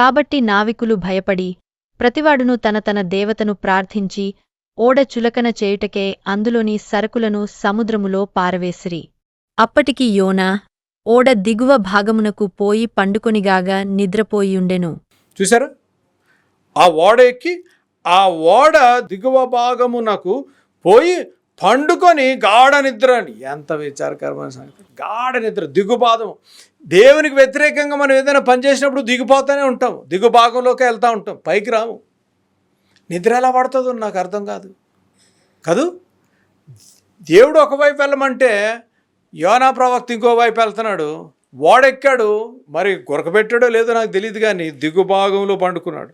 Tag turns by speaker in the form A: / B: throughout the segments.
A: కాబట్టి నావికులు భయపడి ప్రతివాడును తన తన దేవతను ప్రార్థించి ఓడ చులకన చేయుటకే అందులోని సరకులను సముద్రములో పారవేసిరి. అప్పటికి యోనా ఓడ దిగువ భాగమునకు పోయి పండుకొనిగాగా నిద్రపోయియుండెను
B: చూసారా ఆ ఓడ ఎక్కి ఆ ఓడ దిగువ భాగమునకు పోయి పండుకొని గాఢ నిద్ర అని. ఎంత విచారకరమైన సంగతి. గాఢ నిద్ర దిగుపాదం దేవునికి వ్యతిరేకంగా మనం ఏదైనా పని చేసినప్పుడు దిగిపోతూనే ఉంటాం దిగు భాగంలోకి వెళ్తూ ఉంటాం. పైకి రాము. నిద్ర ఎలా పడుతుందో నాకు అర్థం కాదు. కదూ? దేవుడు ఒకవైపు వెళ్ళమంటే యోనా ప్రవక్త ఇంకో వైపు వెళ్తున్నాడు. ఓడెక్కాడు మరి గురకబెట్టాడో లేదో నాకు తెలియదు కానీ దిగు భాగంలో పండుకున్నాడు.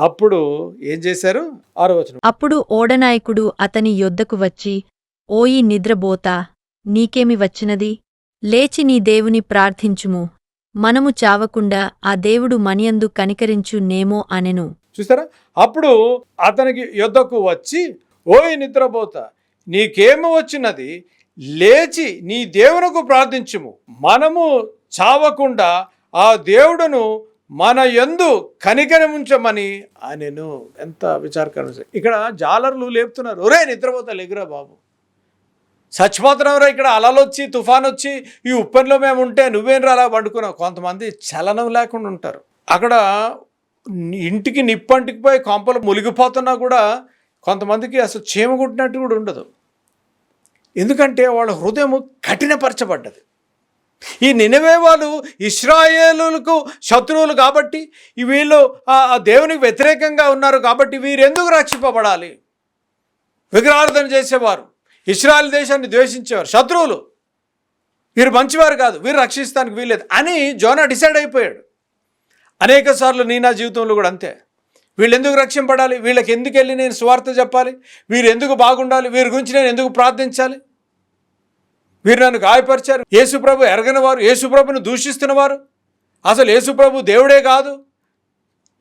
B: అప్పుడు ఏం చేశారు? ఆరో వచనం.
A: అప్పుడు ఓడనాయకుడు అతని యొద్దకు వచ్చి ఓయి నిద్రబోతా నీకేమి వచ్చినది? లేచి నీ దేవుని ప్రార్థించుము. మనము చావకుండా ఆ దేవుడు మనియందు కనికరించు నేమో అనెను.
B: చూస్తారా? అప్పుడు అతనికి యుద్ధకు వచ్చి ఓయ్ నిద్రపోతా నీకేమి వచ్చినది? లేచి నీ దేవునకు ప్రార్థించుము. మనము చావకుండా ఆ దేవుడును మన యందు కనికరముంచమని అనెను ఎంత విచారకరం ఇక్కడ జాలర్లు లేపుతున్నారు. ఒరే నిద్రపోతా ఎగురా బాబు. చచ్చిపోతున్నావురా ఇక్కడ అలలు వచ్చి తుఫాన్ వచ్చి ఈ ఉప్పెన్లో మేము ఉంటే నువ్వేం అలా పండుకున్నావు? కొంతమంది చలనం లేకుండా ఉంటారు. అక్కడ ఇంటికి నిప్పంటికి పోయి కొంపలు మునిగిపోతున్నా కూడా కొంతమందికి అసలు చీమ కుట్టినట్టు కూడా ఉండదు. ఎందుకంటే వాళ్ళ హృదయం కఠినపరచబడ్డది. ఈ నినవే వాళ్ళు ఇస్రాయేలులకు శత్రువులు కాబట్టి వీళ్ళు ఆ దేవునికి వ్యతిరేకంగా ఉన్నారు కాబట్టి వీరెందుకు రక్షింపబడాలి? విగ్రహార్థన చేసేవారు. ఇస్రాయల్ దేశాన్ని ద్వేషించేవారు. శత్రువులు. వీరు మంచివారు కాదు. వీరు రక్షిస్తానికి వీల్లేదు అని జోనా డిసైడ్ అయిపోయాడు. అనేక సార్లు నీ నా జీవితంలో కూడా అంతే. వీళ్ళు ఎందుకు రక్షింపడాలి వీళ్ళకి ఎందుకు వెళ్ళి నేను స్వార్థ చెప్పాలి? వీరు ఎందుకు బాగుండాలి? వీరి గురించి నేను ఎందుకు ప్రార్థించాలి? వీరు నన్ను గాయపరిచారు. యేసుప్రభు ఎరగని వారు యేసుప్రభును దూషిస్తున్నవారు అసలు యేసుప్రభు దేవుడే కాదు.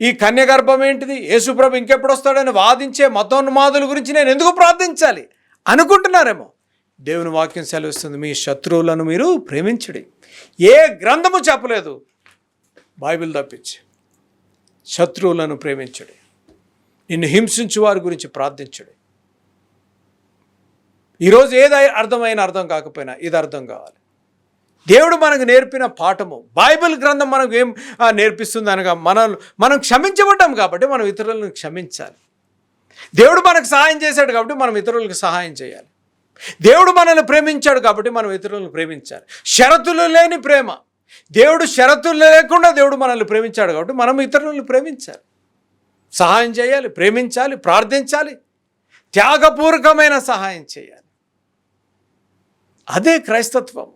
B: ఈ కన్యగర్భం ఏంటిది? యేసుప్రభు ఇంకెప్పుడు వస్తాడని వాదించే మతోన్మాదుల గురించి నేను ఎందుకు ప్రార్థించాలి? అనుకుంటున్నారేమో. దేవుని వాక్యం సెలవిస్తుంది. మీ శత్రువులను మీరు ప్రేమించడి. ఏ గ్రంథము చెప్పలేదు. బైబిల్ తప్పించి. శత్రువులను ప్రేమించడి. నిన్ను హింసించు వారి గురించి ప్రార్థించడి. ఈరోజు ఏది అర్థమైన అర్థం కాకపోయినా ఇది అర్థం కావాలి. దేవుడు మనకు నేర్పిన పాఠము బైబిల్ గ్రంథం మనకు ఏం నేర్పిస్తుంది అనగా మన మనం క్షమించబడ్డాం కాబట్టి మనం ఇతరులను క్షమించాలి. దేవుడు మనకు సహాయం చేశాడు కాబట్టి మనం ఇతరులకు సహాయం చేయాలి. దేవుడు మనల్ని ప్రేమించాడు కాబట్టి మనం ఇతరులను ప్రేమించాలి. షరతులు లేని ప్రేమ. దేవుడు షరతులు లేకుండా దేవుడు మనల్ని ప్రేమించాడు కాబట్టి మనం ఇతరులను ప్రేమించాలి. సహాయం చేయాలి ప్రేమించాలి ప్రార్థించాలి. త్యాగపూర్వకమైన సహాయం చేయాలి. అదే క్రైస్తత్వం.